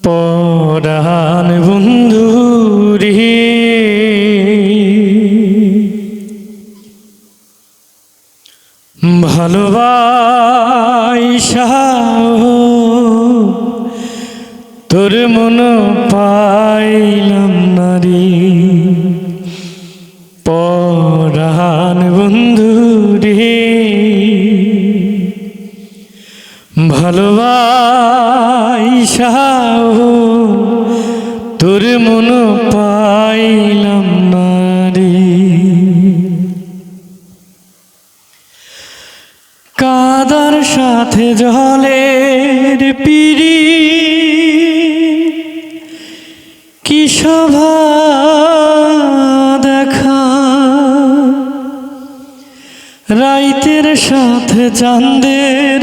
পরাণ বন্ধু রে। ভালোবাসা তোর মন পাইলাম নারী পরাণ বন্ধু রে। ভালোবাসা তোর মন পাইলাম নারী কাদার সাথে জলের পিড়ি। কি শোভা দেখা। রাইতের সাথে চাঁদের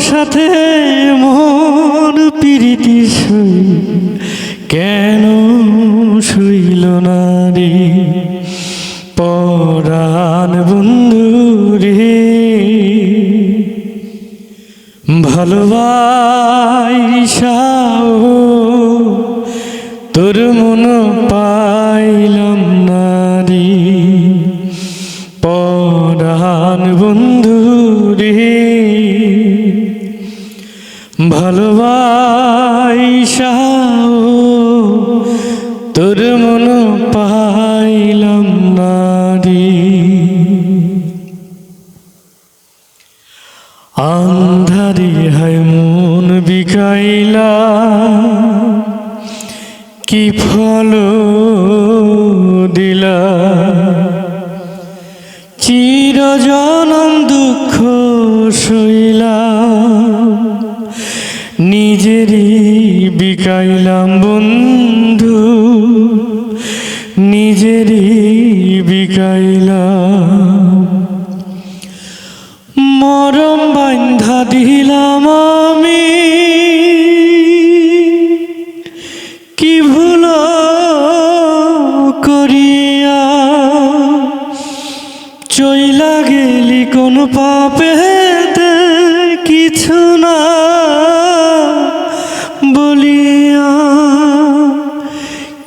সাথে মন পিরিতি শুই। কেন শুইল না রে? পরাণ বন্ধু রে। ভালোবাসাও তোর মন পাইলাম ভালোবাসাও তোর মন পাইলাম না রে আন্ধারি হয় মন বিকাইলা, কি ফল দিলা? চিরজনম দুঃখ শৈলা নিজেরই বিকাইলাম বন্ধু, নিজেরই বিকাইলাম। মরম বান্ধা দিলাম আমি। কি ভুল করিয়া চইলা গেলি কোন পাপে কিছু না।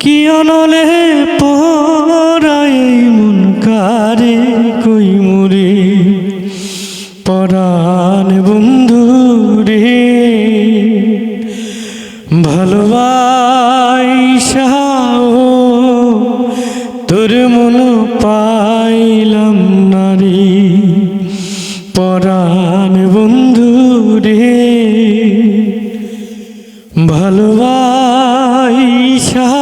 কি অনলে পরাই মন কারে কই মুরে? পরাণ বন্ধু রে ভালোবাসাও তোর মন পাইলাম নারী পরাণ বন্ধু রে ভালোবাসাও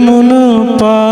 মন পা